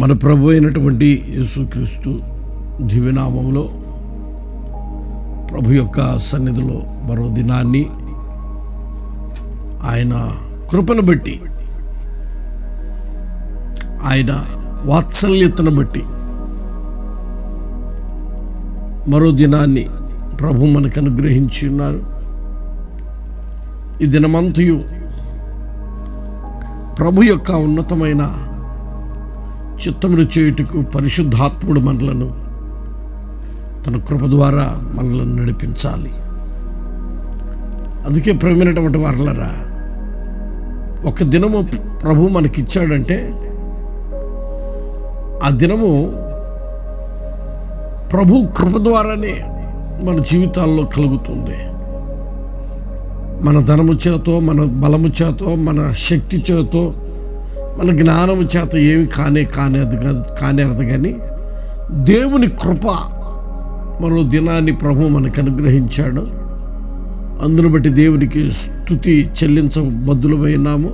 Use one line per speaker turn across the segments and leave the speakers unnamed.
మన ప్రభు అయినటువంటి యేసుక్రీస్తు దివ్యనామంలో ప్రభు యొక్క సన్నిధిలో మరో దినాన్ని ఆయన కృపను బట్టి ఆయన వాత్సల్యతను బట్టి మరో దినాన్ని ప్రభు మనకు అనుగ్రహించి ఉన్నారు. ఈ దినమంతయు ప్రభు యొక్క ఉన్నతమైన చిత్తమును చేయుటకు పరిశుద్ధాత్ముడు మనలను తన కృప ద్వారా మనలను నడిపించాలి. అందుకే ప్రేమైనటువంటి వారలరా ఒక దినము ప్రభు మనకిచ్చాడంటే ఆ దినము ప్రభు కృప ద్వారానే మన జీవితాల్లో కలుగుతుంది. మన ధనము చేతో మన బలము చేతో మన శక్తి చేతో మన జ్ఞానము చేత ఏమి కానే కానేది కాదు కానేరదు కానీ దేవుని కృప మరో దినాన్ని ప్రభు మనకు అనుగ్రహించాడు. అందును బట్టి దేవునికి స్థుతి చెల్లించబద్దులమైనాము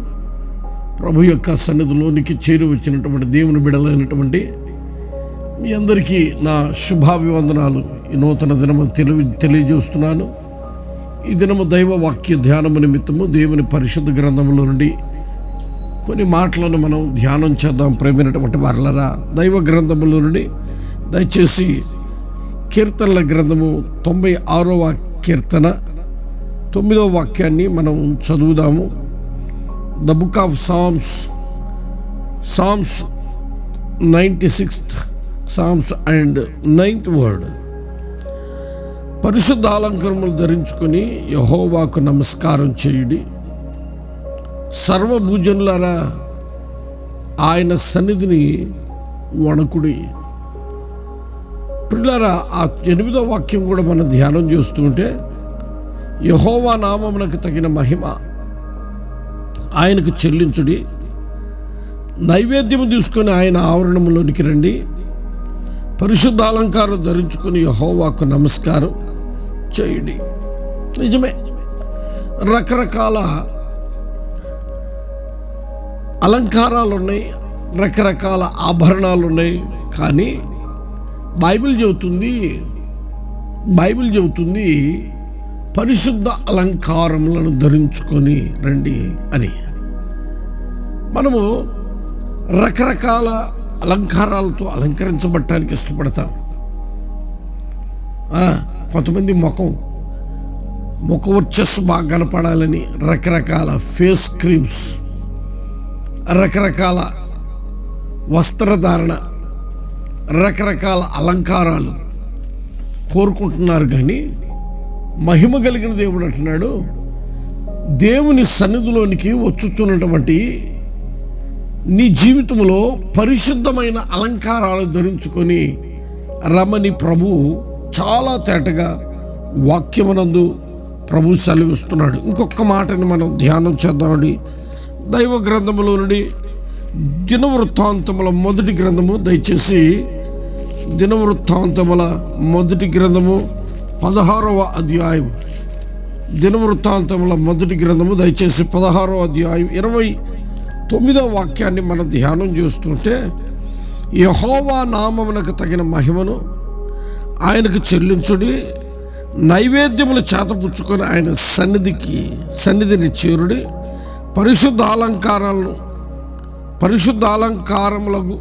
ప్రభు యొక్క సన్నిధిలోనికి చేరి వచ్చినటువంటి దేవుని బిడలైనటువంటి మీ అందరికీ నా శుభాభివందనాలు. ఈ నూతన దినము తెలివి తెలియజేస్తున్నాను. ఈ దినము దైవ వాక్య ధ్యానము నిమిత్తము దేవుని పరిశుద్ధ గ్రంథములో నుండి కొన్ని మాటలను మనం ధ్యానం చేద్దాం. ప్రేమైనటువంటి వర్లరా దైవ గ్రంథములో నుండి దయచేసి కీర్తనల గ్రంథము తొంభై ఆరవ కీర్తన తొమ్మిదవ వాక్యాన్ని మనం చదువుదాము. The book of Psalms Psalms ninety sixth Psalms and ninth word. పరిశుద్ధ అలంకరములు ధరించుకొని యహోవాకు నమస్కారం చేయుడి. సర్వభూజనులారా ఆయన సన్నిధిని వణకుడి. పిల్లారా ఆ ఎనిమిదో వాక్యం కూడా మనం ధ్యానం చేస్తుంటే యహోవా నామమునకు తగిన మహిమ ఆయనకు చెల్లించుడి. నైవేద్యము తీసుకొని ఆయన ఆవరణంలోనికి రండి. పరిశుద్ధ అలంకారం ధరించుకొని యహోవాకు నమస్కారం చేయండి. నిజమే. రకరకాల అలంకారాలు ఉన్నాయి రకరకాల ఆభరణాలు ఉన్నాయి కానీ బైబిల్ చెబుతుంది బైబిల్ చెబుతుంది పరిశుద్ధ అలంకారములను ధరించుకొని రండి అని. మనము రకరకాల అలంకారాలతో అలంకరించబడటానికి ఇష్టపడతాం. కొంతమంది ముఖం ముఖ వర్చస్సు బాగా కనపడాలని రకరకాల ఫేస్ క్రీమ్స్ రకరకాల వస్త్రధారణ రకరకాల అలంకారాలు కోరుకుంటున్నారు కానీ మహిమ కలిగిన దేవుడు అంటున్నాడు దేవుని సన్నిధిలోనికి వచ్చుచున్నటువంటి నీ జీవితంలో పరిశుద్ధమైన అలంకారాలు ధరించుకొని రమని ప్రభు చాలా తేటగా వాక్యమునందు ప్రభు సెలవిస్తున్నాడు. ఇంకొక మాటని మనం ధ్యానం చేద్దామండి. దైవ గ్రంథములో నుండి దినవృత్తాంతముల మొదటి గ్రంథము దయచేసి దినవృత్తాంతముల మొదటి గ్రంథము పదహారవ అధ్యాయం. దినవృత్తాంతముల మొదటి గ్రంథము దయచేసి పదహారవ అధ్యాయం ఇరవై తొమ్మిదవ వాక్యాన్ని మనం ధ్యానం చేస్తుంటే యహోవా నామమునకు తగిన మహిమను ఆయనకు చెల్లించుడి నైవేద్యములు చేతపుచ్చుకొని ఆయన సన్నిధికి సన్నిధిని చేరుడి. పరిశుద్ధ అలంకారాలను పరిశుద్ధ అలంకారములకు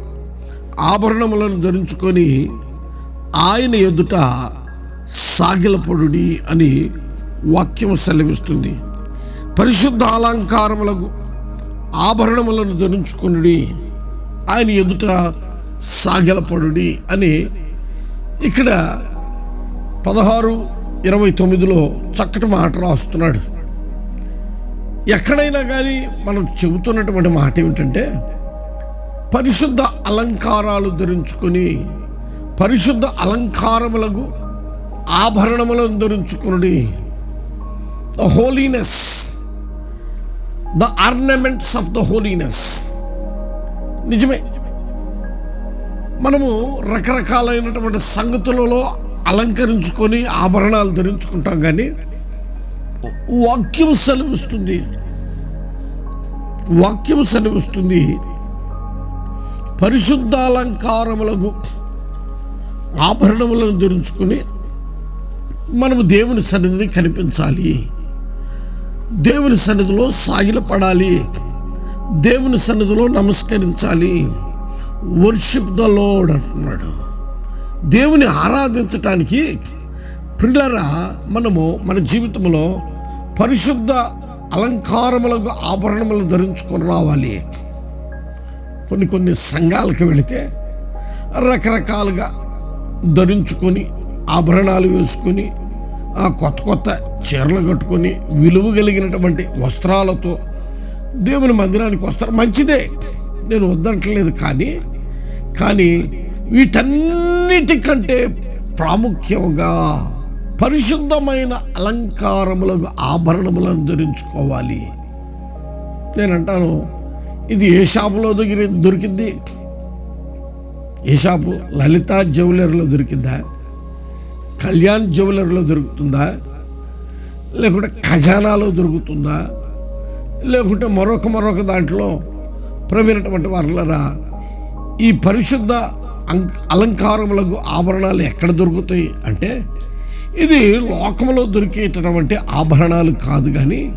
ఆభరణములను ధరించుకొని ఆయన ఎదుట సాగిలపడుడి అని వాక్యం సెలవిస్తుంది. పరిశుద్ధ అలంకారములకు ఆభరణములను ధరించుకొనుడి ఆయన ఎదుట సాగిలపడుడి అని ఇక్కడ పదహారు ఇరవై తొమ్మిదిలో చక్కటి మాట రాస్తున్నాడు. ఎక్కడైనా కానీ మనం చెబుతున్నటువంటి మాట ఏమిటంటే పరిశుద్ధ అలంకారాలు ధరించుకొని పరిశుద్ధ అలంకారములకు ఆభరణములను ధరించుకుని the holiness the ornaments of the holiness నిజమే. మనము రకరకాలైనటువంటి సంగతులలో అలంకరించుకొని ఆభరణాలు ధరించుకుంటాం కానీ వాక్యం సెలవిస్తుంది. వాక్యం సెలవిస్తుంది. పరిశుద్ధాలంకారములకు ఆభరణములను ధరించుకొని మనము దేవుని సన్నిధిని కనిపించాలి. దేవుని సన్నిధిలో సాగిలపడాలి. దేవుని సన్నిధిలో నమస్కరించాలి. వర్షిప్ ద లోడ్ అంటున్నాడు. దేవుని ఆరాధించటానికి ప్రిల్లరా మనము మన జీవితంలో పరిశుద్ధ అలంకారములకు ఆభరణములు ధరించుకొని రావాలి. కొన్ని కొన్ని సంఘాలకు వెళితే రకరకాలుగా ధరించుకొని ఆభరణాలు వేసుకొని ఆ కొత్త కొత్త చీరలు కట్టుకొని విలువ కలిగినటువంటి వస్త్రాలతో దేవుని మందిరానికి వస్తారు. మంచిదే నేను వద్దంటలేదు కానీ కానీ వీటన్నిటికంటే ప్రాముఖ్యంగా పరిశుద్ధమైన అలంకారములకు ఆభరణములను ధరించుకోవాలి. నేను అంటాను ఇది ఏ షాపులో దగ్గర దొరికింది. ఏ షాపు లలిత జ్యువెలర్లో దొరికిందా? కళ్యాణ్ జ్యువెలర్లో దొరుకుతుందా? లేకుంటే ఖజానాలో దొరుకుతుందా? లేకుంటే మరొక మరొక దాంట్లో ప్రవీణటువంటి వారులరా ఈ పరిశుద్ధ అం- అలంకారములకు ఆభరణాలు ఎక్కడ దొరుకుతాయి? అంటే ఇది లోకంలో దొరికేటటువంటి ఆభరణాలు కాదు కానీ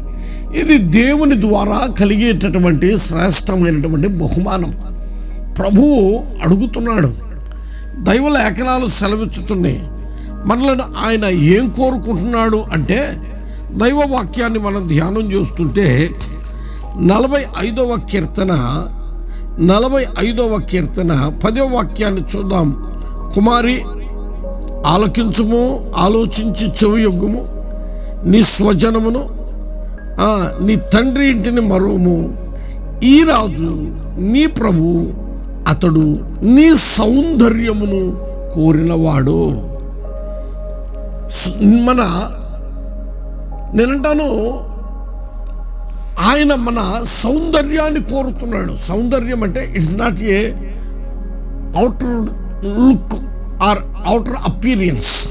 ఇది దేవుని ద్వారా కలిగేటటువంటి శ్రేష్టమైనటువంటి బహుమానం. ప్రభువు అడుగుతున్నాడు దైవ లేఖనాలు సెలవిచ్చుతున్నాయి. మనలను ఆయన ఏం కోరుకుంటున్నాడు అంటే దైవ వాక్యాన్ని మనం ధ్యానం చేస్తుంటే నలభై ఐదవ కీర్తన నలభై ఐదవ కీర్తన పదవ వాక్యాన్ని చూద్దాం. కుమారి ఆలకించుము ఆలోచించి చెవియొగ్గుము నీ స్వజనమును నీ తండ్రి ఇంటిని మరువము. ఈ రాజు నీ ప్రభు అతడు నీ సౌందర్యమును కోరినవాడు. మన నేనంటాను ఆయన మన సౌందర్యాన్ని కోరుతున్నాడు. సౌందర్యం అంటే it's not a outer look. Or outer appearance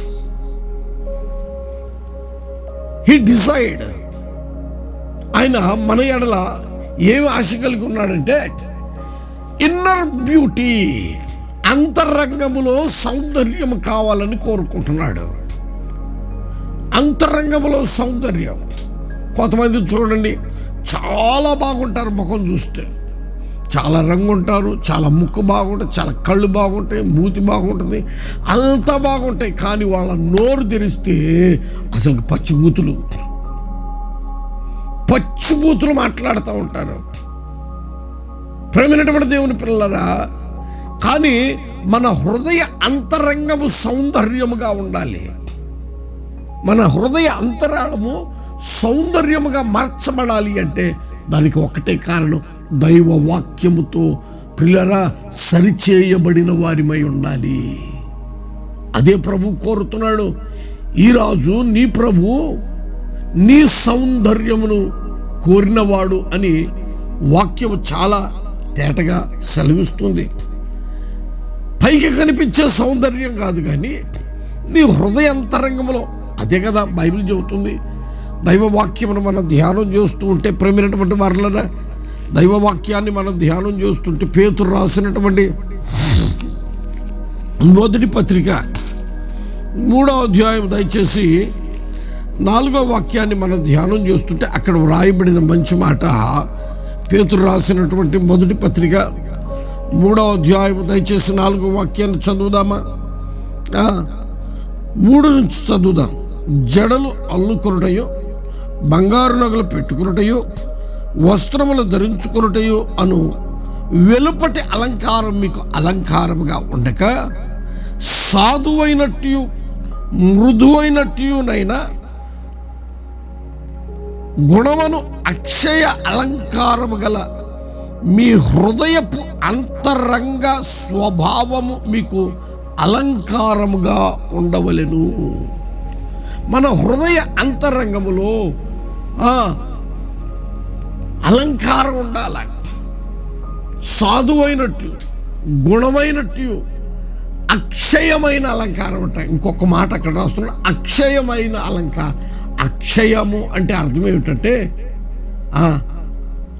he decide ఆయన మన ఎడల ఏమి ఆశ కలిగి ఉన్నాడంటే ఇన్నర్ బ్యూటీ అంతరంగములో సౌందర్యం కావాలని కోరుకుంటున్నాడు. అంతరంగములో సౌందర్యం. కొంతమంది చూడండి చాలా బాగుంటారు ముఖం చూస్తే. చాలా రంగు ఉంటారు చాలా ముక్కు బాగుంటుంది చాలా కళ్ళు బాగుంటాయి మూతి బాగుంటుంది అంతా బాగుంటాయి. కానీ వాళ్ళ నోరు తెరిస్తే అసలు పచ్చిబూతులు పచ్చిబూతులు మాట్లాడుతూ ఉంటారు. ప్రేమైనటువంటి దేవుని పిల్లరా కానీ మన హృదయ అంతరంగము సౌందర్యముగా ఉండాలి. మన హృదయ అంతరాళము సౌందర్యముగా మార్చబడాలి అంటే దానికి ఒకటే కారణం దైవ వాక్యముతో పిల్లరా సరిచేయబడిన వారిమై ఉండాలి. అదే ప్రభు కోరుతున్నాడు ఈ రాజు నీ ప్రభు నీ సౌందర్యమును కోరినవాడు అని వాక్యము చాలా తేటగా సెలవిస్తుంది. పైకి కనిపించే సౌందర్యం కాదు కానీ నీ హృదయంతరంగంలో అదే కదా బైబిల్ చెబుతుంది దైవవాక్యమును మనం ధ్యానం చేస్తూ ఉంటే ప్రేమైనటువంటి వారులరా దైవ వాక్యాన్ని మనం ధ్యానం చేస్తుంటే పేతురు రాసినటువంటి మొదటి పత్రిక మూడో అధ్యాయం దయచేసి నాలుగో వాక్యాన్ని మనం ధ్యానం చేస్తుంటే అక్కడ వ్రాయబడిన మంచి మాట పేతురు రాసినటువంటి మొదటి పత్రిక మూడో అధ్యాయం దయచేసి నాలుగో వాక్యాన్ని చదువుదామా? మూడు నుంచి చదువుదాం. జడలు అల్లుకొనటయో బంగారు నగలు పెట్టుకున్నటయో వస్త్రములు ధరించుకున్నటయో అను వెలుపటి అలంకారం మీకు అలంకారముగా ఉండక సాధువైనట్టు మృదువైనట్టునైనా గుణమును అక్షయ అలంకారము గల మీ హృదయపు అంతరంగ స్వభావము మీకు అలంకారముగా ఉండవలెను. మన హృదయ అంతరంగములో అలంకారం ఉండాల సాధువైనట్టు గుణమైనట్టు అక్షయమైన అలంకారం ఉంటాయి ఇంకొక మాట అక్కడ రాస్తున్నాడు అక్షయమైన అలంకారం. అక్షయము అంటే అర్థం ఏమిటంటే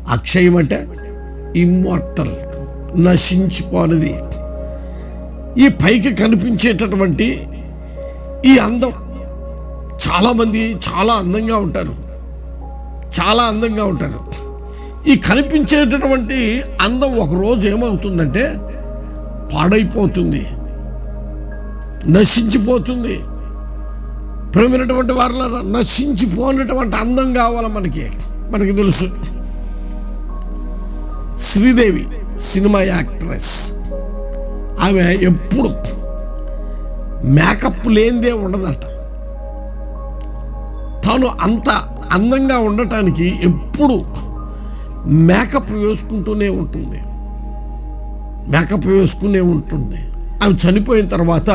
అక్షయం అంటే ఇమ్మోర్టల్ నశించిపోనిది. ఈ పైకి కనిపించేటటువంటి ఈ అందం చాలామంది చాలా అందంగా ఉంటారు. చాలా అందంగా ఉంటారు. ఈ కనిపించేటటువంటి అందం ఒకరోజు ఏమవుతుందంటే పాడైపోతుంది. నశించిపోతుంది. ప్రేమైనటువంటి వారిలో నశించిపోనటువంటి అందం కావాలి మనకి. మనకి తెలుసు. Sridevi cinema actress. ఆమె ఎప్పుడు మేకప్ లేనిదే ఉండదట. తాను అంత అందంగా ఉండటానికి ఎప్పుడు మేకప్ వేసుకుంటూనే ఉంటుంది. మేకప్ వేసుకునే ఉంటుంది. ఆమె చనిపోయిన తర్వాత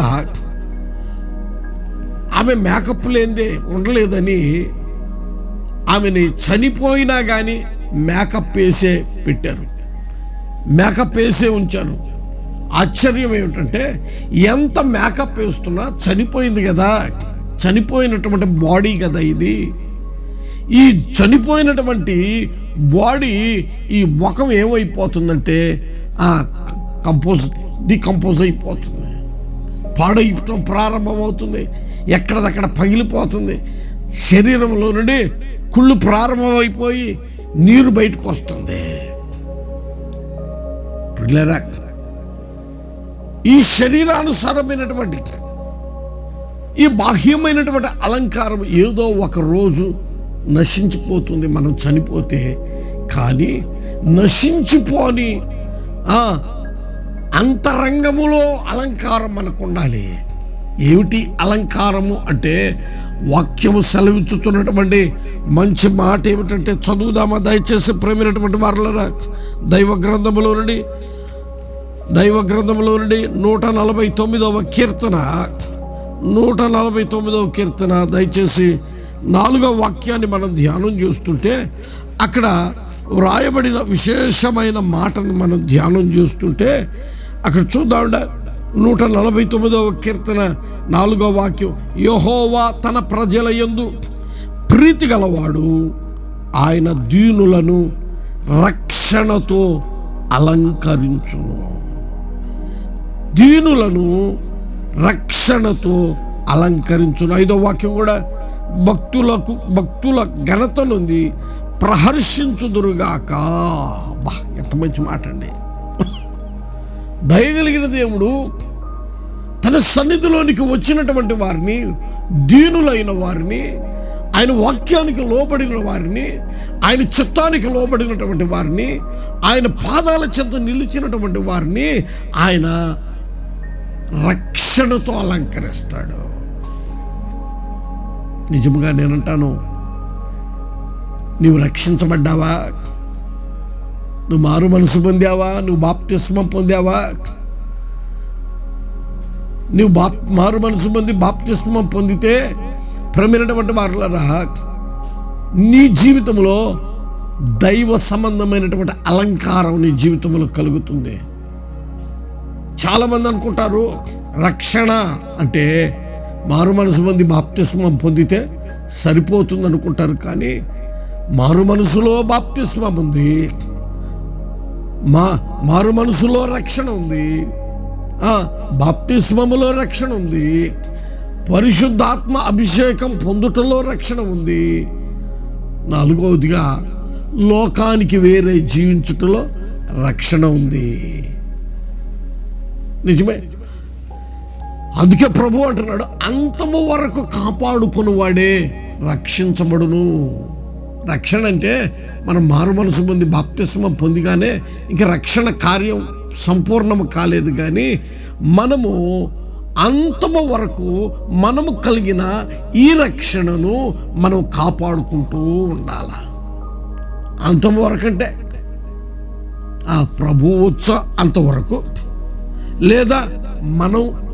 ఆమె మేకప్ లేదే ఉండలేదని ఆమెని చనిపోయినా కానీ మేకప్ వేసే పెట్టారు. మేకప్ వేసే ఉంచారు. ఆశ్చర్యం ఏమిటంటే ఎంత మేకప్ వేస్తున్నా చనిపోయింది కదా. చనిపోయినటువంటి బాడీ కదా ఇది. ఈ చనిపోయినటువంటి బాడీ ఈ ముఖం ఏమైపోతుందంటే ఆ కంపోజ్ డికంపోజ్ అయిపోతుంది. పాడైపోవటం ప్రారంభమవుతుంది. ఎక్కడదక్కడ పగిలిపోతుంది. శరీరంలో నుండి కుళ్ళు ప్రారంభమైపోయి నీరు బయటకు వస్తుంది. పిల్లరా ఈ శరీరానుసారమైనటువంటి ఈ బాహ్యమైనటువంటి అలంకారం ఏదో ఒక రోజు నశించిపోతుంది మనం చనిపోతే. కానీ నశించిపోని అంతరంగములో అలంకారం మనకు ఉండాలి. ఏమిటి అలంకారము అంటే వాక్యము సెలవిచ్చుతున్నటువంటి మంచి మాట ఏమిటంటే చదువుదామా? దయచేసి ప్రేమైనటువంటి వారులరా దైవ గ్రంథములో నుండి దైవ గ్రంథంలో నుండి నూట నలభై తొమ్మిదవ కీర్తన నూట నలభై తొమ్మిదవ కీర్తన దయచేసి నాలుగవ వాక్యాన్ని మనం ధ్యానం చేస్తుంటే అక్కడ వ్రాయబడిన విశేషమైన మాటను మనం ధ్యానం చేస్తుంటే అక్కడ చూద్దామండ నూట నలభై తొమ్మిదవ కీర్తన నాలుగవ వాక్యం. యహోవా తన ప్రజల యందు ప్రీతి గలవాడు. ఆయన దీనులను రక్షణతో అలంకరించును. దీనులను రక్షణతో అలంకరించును. ఐదో వాక్యం కూడా భక్తులకు భక్తుల ఘనత నుండి ప్రహర్షించుదురుగాక. బా ఎంత మంచి మాట అండి దయగలిగిన దేవుడు తన సన్నిధిలోనికి వచ్చినటువంటి వారిని దీనులైన వారిని ఆయన వాక్యానికి లోబడిన వారిని ఆయన చిత్తానికి లోబడినటువంటి వారిని ఆయన పాదాల చెంత నిలిచినటువంటి వారిని ఆయన రక్షణతో అలంకరిస్తాడు. నిజముగా నేనంటాను నీవు రక్షించబడ్డావా? నువ్వు మారు మనసు పొందావా? నువ్వు బాప్తిస్మం పొందావా? నువ్వు బాప్ మారు మనసు పొంది బాప్తిస్మం పొందితే ప్రమినటువంటి వారులరా నీ జీవితంలో దైవ సంబంధమైనటువంటి అలంకారం నీ జీవితంలో కలుగుతుంది. చాలామంది అనుకుంటారు రక్షణ అంటే మారు మనసు మంది బాప్తిస్మం పొందితే సరిపోతుంది అనుకుంటారు కానీ మారు మనసులో బాప్తిస్మం ఉంది. మా మారు మనసులో రక్షణ ఉంది. బాప్తిస్మములో రక్షణ ఉంది. పరిశుద్ధాత్మ అభిషేకం పొందుటలో రక్షణ ఉంది. నాలుగవదిగా లోకానికి వేరే జీవించుటలో రక్షణ ఉంది. నిజమే? అందుకే ప్రభు అంటున్నాడు అంతము వరకు కాపాడుకుని వాడే రక్షించబడును. రక్షణ అంటే మనం మారు మనసు పొంది బాప్తిస్మ పొందిగానే ఇంక రక్షణ కార్యం సంపూర్ణము కాలేదు కానీ మనము అంతము వరకు మనము కలిగిన ఈ రక్షణను మనం కాపాడుకుంటూ ఉండాల. అంతము వరకు అంటే ఆ ప్రభు ఉత్స అంతవరకు. లేదా మనం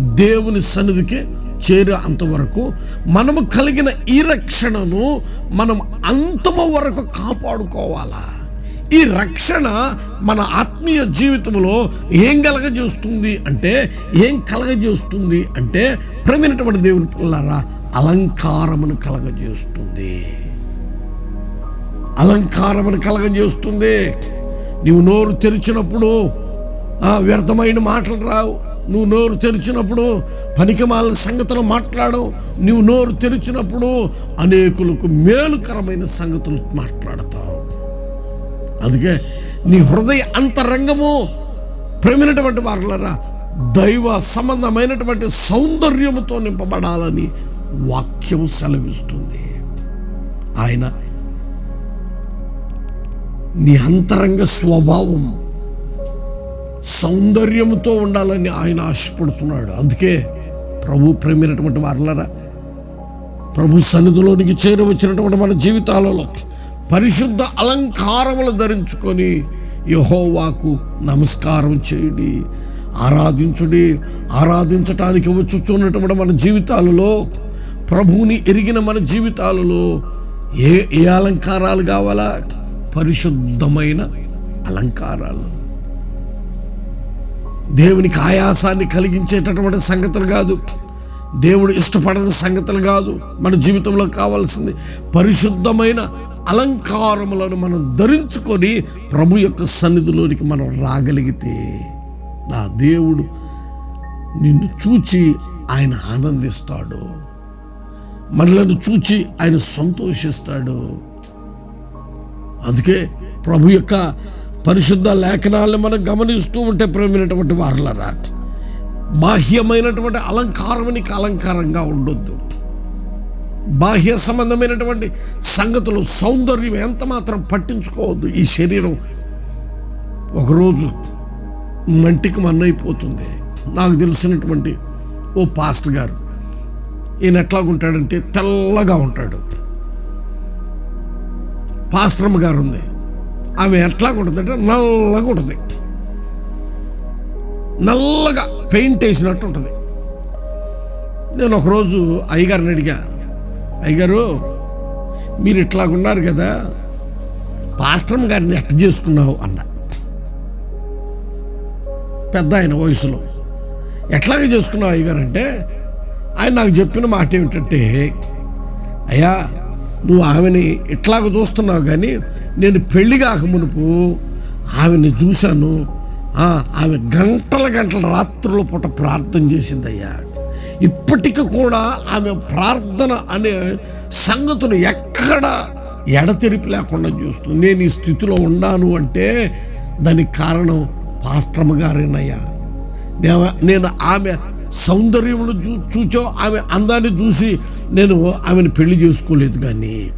దేవుని సన్నిధికి చేరే అంతవరకు మనము కలిగిన ఈ రక్షణను మనం అంతము వరకు కాపాడుకోవాలా? ఈ రక్షణ మన ఆత్మీయ జీవితంలో ఏం కలగజేస్తుంది అంటే ఏం కలగజేస్తుంది అంటే ప్రమినటువంటి దేవుని పిల్లరా అలంకారమును కలగజేస్తుంది. అలంకారమును కలగజేస్తుంది. నీవు నోరు తెరిచినప్పుడు వ్యర్థమైన మాటలు రావు. నువ్వు నోరు తెరిచినప్పుడు పనికిమాల సంగతులు మాట్లాడవు. నువ్వు నోరు తెరిచినప్పుడు అనేకులకు మేలుకరమైన సంగతులు మాట్లాడతావు. అందుకే నీ హృదయ అంతరంగము ప్రేమినటువంటి వారులరా దైవ సంబంధమైనటువంటి సౌందర్యముతో నింపబడాలని వాక్యం సెలవిస్తుంది. ఆయన నీ అంతరంగ స్వభావం సౌందర్యముతో ఉండాలని ఆయన ఆశపడుతున్నాడు. అందుకే ప్రభు ప్రేమైనటువంటి వారులరా ప్రభు సన్నిధిలోనికి చేరవచ్చినటువంటి మన జీవితాలలో పరిశుద్ధ అలంకారములు ధరించుకొని యహోవాకు నమస్కారం చేయండి ఆరాధించుడి ఆరాధించటానికి వచ్చుచున్నటువంటి మన జీవితాలలో ప్రభువుని ఎరిగిన మన జీవితాలలో ఏ ఏ అలంకారాలు కావాలా? పరిశుద్ధమైన అలంకారాలు. దేవునికి ఆయాసాన్ని కలిగించేటటువంటి సంగతులు కాదు. దేవుడు ఇష్టపడని సంగతులు కాదు. మన జీవితంలో కావాల్సింది పరిశుద్ధమైన అలంకారములను మనం ధరించుకొని ప్రభు యొక్క సన్నిధిలోనికి మనం రాగలిగితే నా దేవుడు నిన్ను చూచి ఆయన ఆనందిస్తాడు. మనలను చూచి ఆయన సంతోషిస్తాడు. అందుకే ప్రభు యొక్క పరిశుద్ధ లేఖనాలను మనం గమనిస్తూ ఉంటే ప్రేమైనటువంటి వారులరా బాహ్యమైనటువంటి అలంకారం నీకు అలంకారంగా ఉండొద్దు. బాహ్య సంబంధమైనటువంటి సంగతులు సౌందర్యం ఎంత మాత్రం పట్టించుకోవద్దు. ఈ శరీరం ఒకరోజు మంటికి మన్నైపోతుంది. నాకు తెలిసినటువంటి ఓ పాస్టర్ గారు ఈయన ఎట్లాగుంటాడంటే తెల్లగా ఉంటాడు. పాస్ట్రమ్ గారు ఉంది ఆమె ఎట్లాగుంటుందంటే నల్లగా ఉంటుంది. నల్లగా పెయింట్ వేసినట్టు ఉంటుంది. నేను ఒకరోజు అయ్యగారిని అడిగా అయ్యగారు మీరు ఇట్లాగున్నారు కదా పాస్టర్మ గారిని ఎట్ట చేసుకున్నావు అన్న. పెద్ద ఆయన వయసులో. ఎట్లాగే చేసుకున్నావు అయ్యగారు? అంటే ఆయన నాకు చెప్పిన మాట ఏమిటంటే అయ్యా నువ్వు ఆమెని ఇట్లాగ చూస్తున్నావు కానీ నేను పెళ్ళి కాకమునుపు ఆమెను ఆమెని చూశాను. ఆమె గంటల గంటల రాత్రుల పూట ప్రార్థన చేసిందయ్యా. ఇప్పటికి కూడా ఆమె ప్రార్థన అనే సంగతులు ఎక్కడ ఎడతెరిపి లేకుండా చూస్తుంది. నేను ఈ స్థితిలో ఉన్నాను అంటే దానికి కారణం పాస్ట్రమ్మ గారేనయ్యా. నేను ఆమె సౌందర్యమును చూ చూచో ఆమె అందాన్ని చూసి నేను ఆమెను పెళ్ళి చేసుకోలేదు కానీ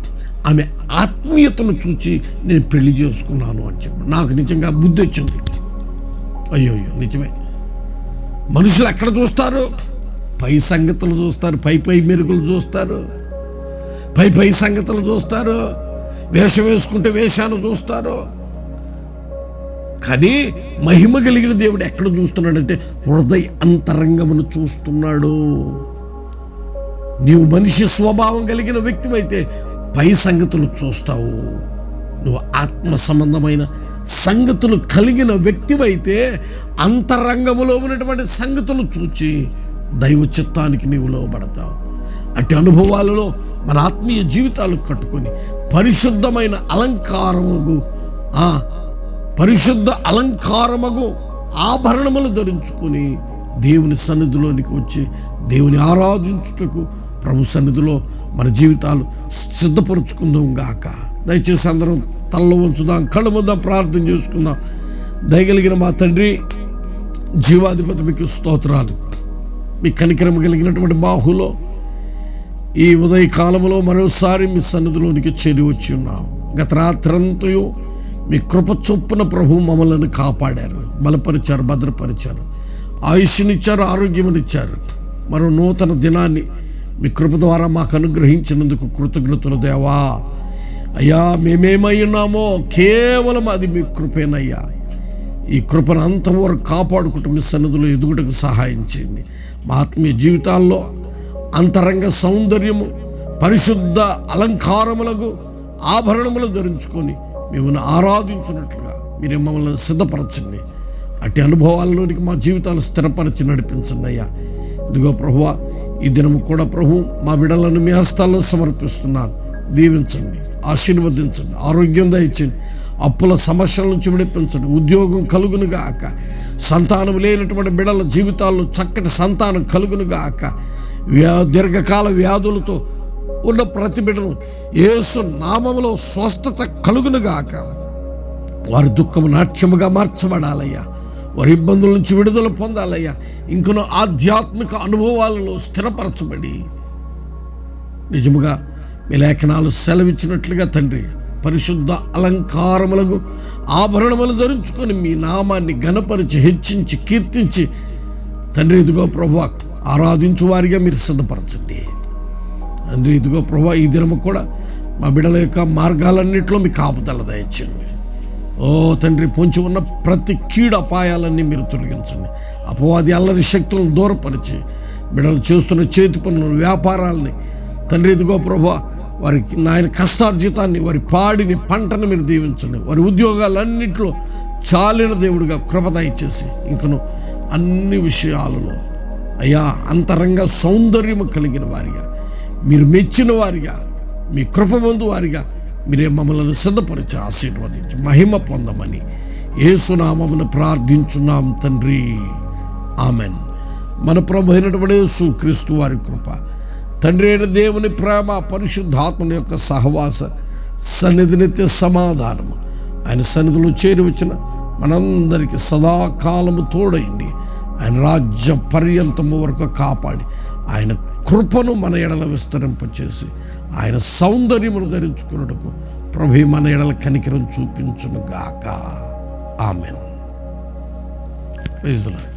ఆమె ఆత్మీయతను చూచి నేను పెళ్ళి చేసుకున్నాను అని చెప్పి. నాకు నిజంగా బుద్ధి వచ్చింది. అయ్యో అయ్యో నిజమే. మనుషులు ఎక్కడ చూస్తారు? పై సంగతులు చూస్తారు పై పై మెరుగులు చూస్తారు. పై పై సంగతులు చూస్తారు. వేషం వేసుకుంటే వేషాన్ని చూస్తారు. కానీ మహిమ కలిగిన దేవుడు ఎక్కడ చూస్తున్నాడంటే హృదయ అంతరంగమును చూస్తున్నాడు. నీవు మనిషి స్వభావం కలిగిన వ్యక్తివైతే పై సంగతులు చూస్తావు. నువ్వు ఆత్మ సంబంధమైన సంగతులు కలిగిన వ్యక్తివైతే అంతరంగములో ఉన్నటువంటి సంగతులు చూచి దైవ చిత్తానికి నీవు లోబడతావు. అటు అనుభవాలలో మన ఆత్మీయ జీవితాలు కట్టుకొని పరిశుద్ధమైన అలంకారముగు ఆ పరిశుద్ధ అలంకారముగు ఆభరణములు ధరించుకొని దేవుని సన్నిధిలోనికి వచ్చి దేవుని ఆరాధించుటకు ప్రభు సన్నిధిలో మన జీవితాలు సిద్ధపరుచుకుందాం గాక. దయచేసి అందరం తల్ల ఉంచుదాం కళ్ళు ముద్దాం ప్రార్థన చేసుకుందాం. దయగలిగిన మా తండ్రి జీవాధిపతి మీకు స్తోత్రాలు. మీ కనికరం కలిగినటువంటి బాహులో ఈ ఉదయ కాలంలో మరోసారి మీ సన్నిధిలోనికి చేరి వచ్చి ఉన్నాం. గత రాత్రంతయు మీ కృప చొప్పున ప్రభు మమ్మల్ని కాపాడారు బలపరిచారు భద్రపరిచారు. ఆయుష్నిచ్చారు ఆరోగ్యమునిచ్చారు. మరో నూతన దినాన్ని మీ కృప ద్వారా మాకు అనుగ్రహించినందుకు కృతజ్ఞతలు దేవా. అయ్యా మేమేమై ఉన్నామో కేవలం అది మీ కృపేనయ్యా. ఈ కృపను అంతవరకు కాపాడుకుంటూ మీ సన్నిధిలో ఎదుగుటకు సహాయం చేయండి. మా ఆత్మీయ జీవితాల్లో అంతరంగ సౌందర్యము పరిశుద్ధ అలంకారములకు ఆభరణములు ధరించుకొని మిమ్మల్ని ఆరాధించినట్లుగా మీరు మమ్మల్ని సిద్ధపరచండి. అట్టి అనుభవాలలోనికి మా జీవితాలు స్థిరపరచి నడిపించండి అయ్యా. ఇదిగో ప్రభువా ఈ దినము కూడా ప్రభు మా బిడలను మీ హస్తాల్లో సమర్పిస్తున్నాను. దీవించండి ఆశీర్వదించండి ఆరోగ్యం దయచండి అప్పుల సమస్యల నుంచి విడిపించండి ఉద్యోగం కలుగును గాక. సంతానం లేనటువంటి బిడల జీవితాల్లో చక్కటి సంతానం కలుగును గాక. వ్యా దీర్ఘకాల వ్యాధులతో ఉన్న ప్రతి బిడను ఏసు నామములో స్వస్థత కలుగును గాక. వారి దుఃఖము నాట్యముగా మార్చబడాలయ్యా. వారి ఇబ్బందుల నుంచి విడుదల పొందాలయ్యా. ఇంకను ఆధ్యాత్మిక అనుభవాలలో స్థిరపరచబడి నిజముగా మీ లేఖనాలు సెలవిచ్చినట్లుగా తండ్రి పరిశుద్ధ అలంకారములకు ఆభరణములు ధరించుకొని మీ నామాన్ని గణపరిచి హెచ్చించి కీర్తించి తండ్రి ఇదిగో ప్రభు ఆరాధించు వారిగా మీరు సిద్ధపరచండి. తండ్రి ఇదిగో ప్రభు ఈ దినము కూడా మా బిడ్డల యొక్క మార్గాలన్నింటిలో మీ కాపుదల దయచండి ఓ తండ్రి పొంచి ఉన్న ప్రతి కీడు అపాయాలన్నీ మీరు తొలగించండి. అపవాది అల్లరి శక్తులను దూరపరిచి బిడ్డలు చేస్తున్న చేతి పనులు వ్యాపారాలని తండ్రి ఇదిగో ప్రభా వారికి నాయన కష్టార్జితాన్ని వారి పాడిని పంటను మీరు దీవించండి. వారి ఉద్యోగాలన్నింటిలో చాలిన దేవుడిగా కృపద ఇచ్చేసి ఇంకను అన్ని విషయాలలో అయ్యా అంతరంగ సౌందర్యము కలిగిన వారిగా మీరు మెచ్చిన వారిగా మీ కృప వారిగా మీరే మమ్మల్ని సిద్ధపరిచి ఆశీర్వదించి మహిమ పొందమని ఏసునామమును ప్రార్థించున్నాం తండ్రి. ఆమెన్. మన ప్రభు అయినటువంటి యేసు క్రీస్తు వారి కృప తండ్రి అయిన దేవుని ప్రేమ పరిశుద్ధాత్మని యొక్క సహవాస సన్నిధి నిత్య సమాధానము. ఆయన సన్నిధిలో చేరి వచ్చిన మనందరికీ సదాకాలము తోడైంది ఆయన రాజ్య పర్యంతము వరకు కాపాడి ఆయన కృపను మన ఎడల విస్తరింపచేసి ఆయన సౌందర్యమును ధరించుకున్నటకు ప్రభు మన ఎడల కనికరం చూపించును గాక ఆమెన్ ప్రైజ్ ద లార్డ్.